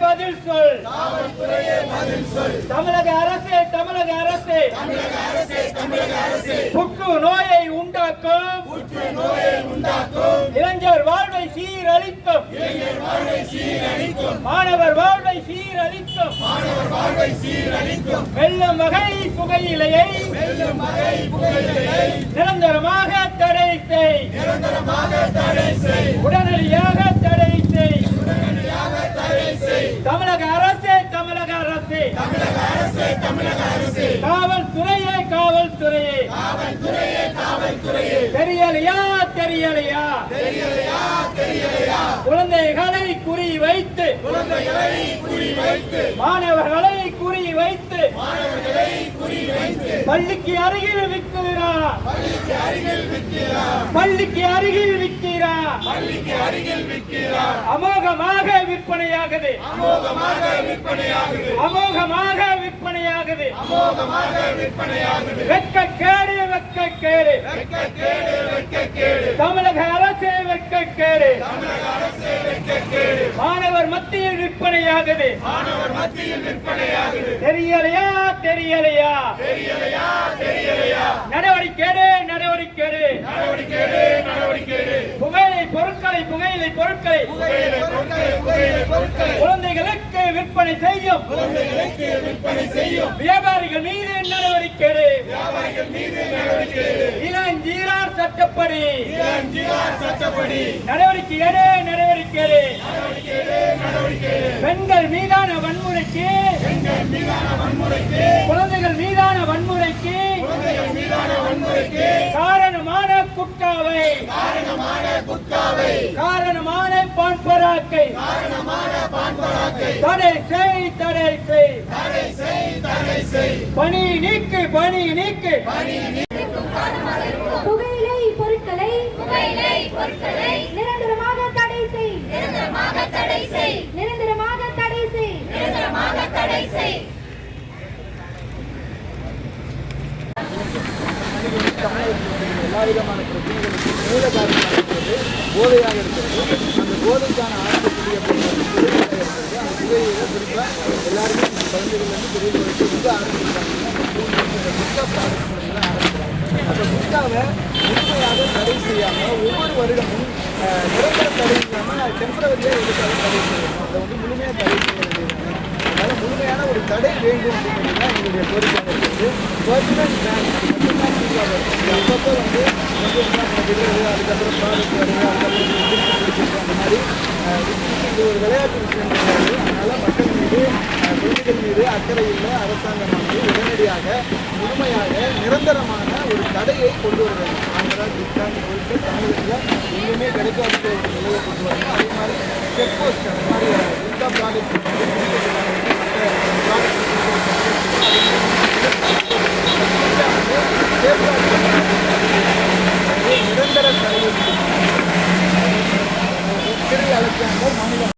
பதில் சொல். தமிழக அரசே தமிழக அரசே. புற்று நோயை உண்டாக்கும். இளைஞர் வாழ்வை சீரழிக்கும். மாணவர் வாழ்வை சீரழிக்கும். வெள்ளம் வகை புகையிலையை நிரந்தரமாக தடை செய். உடனடியாக தடை செய். அரசே காவல்துறையே காவல்துறையே. தெரியலையா தெரியலையா? குழந்தைகளை குறி வைத்து மாணவர்களை குறி வைத்து பள்ளிக்கு அருகில் விற்கிறார் பள்ளிக்கு அருகில் விற்கிறார் அமோகமாக விற்பனையாகுது. அமோகமாக விற்பனையாகுது. வெட்கக்கேடு வெட்கக்கேடு தமிழக அரசே வெட்கக்கேடு மாணவர் மத்தியில் விற்பனையாகுது. தெரியலையா? தெரியலையா? நடவடிக்கை நடவடிக்கை புகையிலை பொருட்களை புகையிலை பொருட்களை. குழந்தைகளுக்கு விற்பனை செய்யும். வியாபாரிகள் மீது நடவடிக்கை இளஞ்சீரார் சட்டப்படி. நடவடிக்கை எடு நடவடிக்கை. பெண்கள் மீதான வன்முறைக்கு. குழந்தைகள் மீதான வன்முறைக்கு. காரணமான குட்காவை காரணமான பான்பராக்கை. தடை செய் தடை செய். பணி நீக்கு. பணி நீக்கு புகையிலை பொருட்களை புகையிலை பொருட்களை நிரந்தரமாக தடை செய் நிரந்தரமாக தடை செய் நிரந்தரமாக தடை செய் நிரந்தரமாக தடை செய் எல்லா விதமான பிரச்சனைகளுக்கும் மூல காரணமாக இருக்கிறது. போதையாக இருக்கிறது. அந்த போதைக்கான ஆரம்பக்கூடிய இருக்கிறது. அந்த புகையில குறிப்பாக எல்லாருமே இந்த குழந்தைகள்லேருந்து பெரியவர்களுக்கு எங்கே ஆரம்பிக்கிறாங்கன்னா இந்த புத்தா ப்ராடக்ட் ஆரம்பிக்கிறாங்க. அந்த புத்தாவை முழுமையாக தடை செய்யாமல் ஒவ்வொரு வருடமும் நிரந்தர தடை இல்லாமல் டெம்பரவரியாக எடுத்தாலும் தடை செய்யணும்? அதை வந்து முழுமையாக தடை செய்ய வேண்டியது அதனால் முழுமையான ஒரு தடை வேண்டும் அப்படிங்கிறது தான் எங்களுடைய கோரிக்கை. பர்சனல் பேன் அப்பப்போ வந்து அதுக்கப்புறம் ப்ராடக்ட் வருது அதுக்கப்புறம் அந்த மாதிரி இது ஒரு விளையாட்டு விஷயம் கிடையாது மக்கள் மீது குழந்தைகள் மீது அக்கறை இல்லை அரசாங்கமானது உடனடியாக முழுமையாக நிரந்தரமான ஒரு தடையை கொண்டு வர வேண்டும் ஆந்திரா குஜராத் பொருட்கள் தமிழகத்தில் எங்கேயுமே கிடைக்காத நிலையை கொண்டு வரணும் அதே மாதிரி செக் போஸ்ட் அந்த மாதிரி இந்த ப்ராடக்ட்